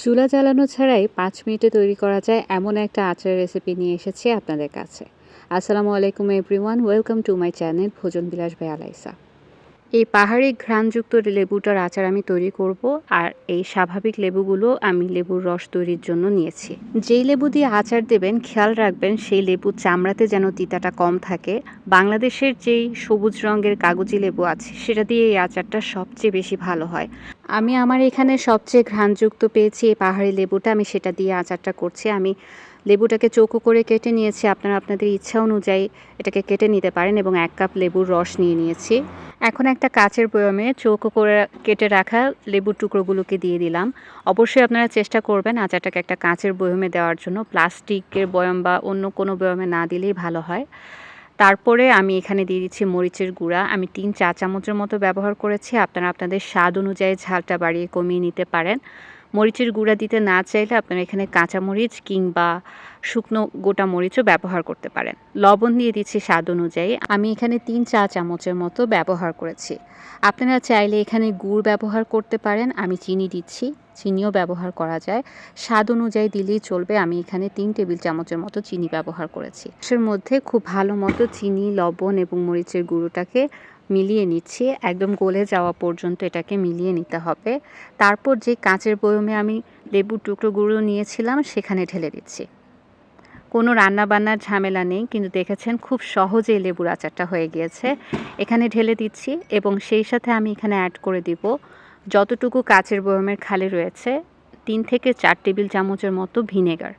চুলা জ্বালানো ছাড়াই পাঁচ মিনিটে তৈরি করা যায় এমন একটা আচারের রেসিপি নিয়ে এসেছি আপনাদের কাছে। আসসালামু আলাইকুম everyone welcome to my channel Bhojon Bilash ভাই আলাইসা। এই পাহাড়ি ঘ্রাণযুক্ত লেবুটার আচার আমি তৈরি করব আর এই স্বাভাবিক লেবুগুলো আমি লেবুর রস তৈরির জন্য নিয়েছি। যেই লেবু দিয়ে আচার দেবেন, খেয়াল রাখবেন সেই লেবুর চামড়াতে যেন তিতাটা কম থাকে। বাংলাদেশের যেই সবুজ রঙের কাগজি লেবু আছে, সেটা দিয়ে এই আচারটা সবচেয়ে বেশি ভালো হয়। আমি আমার এখানে সবচেয়ে ঘ্রাণযুক্ত পেয়েছি এই পাহাড়ি লেবুটা। আমি সেটা দিয়ে আচারটা করছি। আমি লেবুটাকে চৌকো করে কেটে নিয়েছি। আপনারা আপনাদের ইচ্ছা অনুযায়ী এটাকে কেটে নিতে পারেন এবং এক কাপ লেবুর রস নিয়ে নিয়েছি। এখন একটা কাচের বয়মে চৌকো করে কেটে রাখা লেবুর টুকরোগুলোকে দিয়ে দিলাম। অবশ্যই আপনারা চেষ্টা করবেন আচারটাকে একটা কাঁচের বয়মে দেওয়ার জন্য। প্লাস্টিকের বয়ম বা অন্য কোনো বয়মে না দিলেই ভালো হয়। তারপরে আমি এখানে দিয়ে দিচ্ছি মরিচের গুঁড়া। আমি তিন চা চামচের মতো ব্যবহার করেছি। আপনারা আপনাদের স্বাদ অনুযায়ী ঝালটা বাড়িয়ে কমিয়ে নিতে পারেন। মরিচের গুঁড়া দিতে না চাইলে আপনারা এখানে কাঁচা মরিচ কিংবা শুকনো গোটা মরিচও ব্যবহার করতে পারেন। লবণ দিয়ে দিচ্ছি স্বাদ অনুযায়ী। আমি এখানে তিন চা চামচের মতো ব্যবহার করেছি। আপনারা চাইলে এখানে গুড় ব্যবহার করতে পারেন। আমি চিনি দিচ্ছি। চিনিও ব্যবহার করা যায়। স্বাদ অনুযায়ী দিলেই চলবে। আমি এখানে তিন টেবিল চামচের মতো চিনি ব্যবহার করেছি। এর মধ্যে খুব ভালো মতো চিনি, লবণ এবং মরিচের গুঁড়োটাকে মিলিয়ে নিচ্ছি, একদম গলে যাওয়া পর্যন্ত এটাকে মিলিয়ে নিতে হবে। তারপর যে কাঁচের বয়মে আমি লেবুর টুকরোগুলো নিয়েছিলাম, সেখানে ঢেলে দিচ্ছি। কোনো রান্নাবান্নার ঝামেলা নেই, কিন্তু দেখেছেন খুব সহজেই লেবুর আচারটা হয়ে গিয়েছে। এখানে ঢেলে দিচ্ছি এবং সেই সাথে আমি এখানে অ্যাড করে দিব যতটুকু কাঁচের বয়মের খালি রয়েছে, তিন থেকে চার টেবিল চামচের মতো ভিনেগার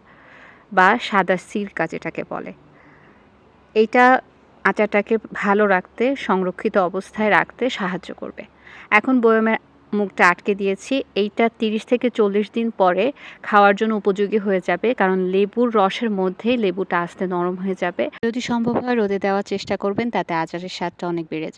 বা সাদা সিরকা যেটাকে বলে। এইটা আচারটাকে ভালো রাখতে, সংরক্ষিত অবস্থায় রাখতে সাহায্য করবে। এখন বয়মের মুখটা আটকে দিয়েছি। এইটা তিরিশ থেকে চল্লিশ দিন পরে খাওয়ার জন্য উপযোগী হয়ে যাবে, কারণ লেবুর রসের মধ্যেই লেবুটা আসতে নরম হয়ে যাবে। যদি সম্ভব হয় রোদে দেওয়ার চেষ্টা করবেন, তাতে আচারের স্বাদটা অনেক বেড়ে যায়।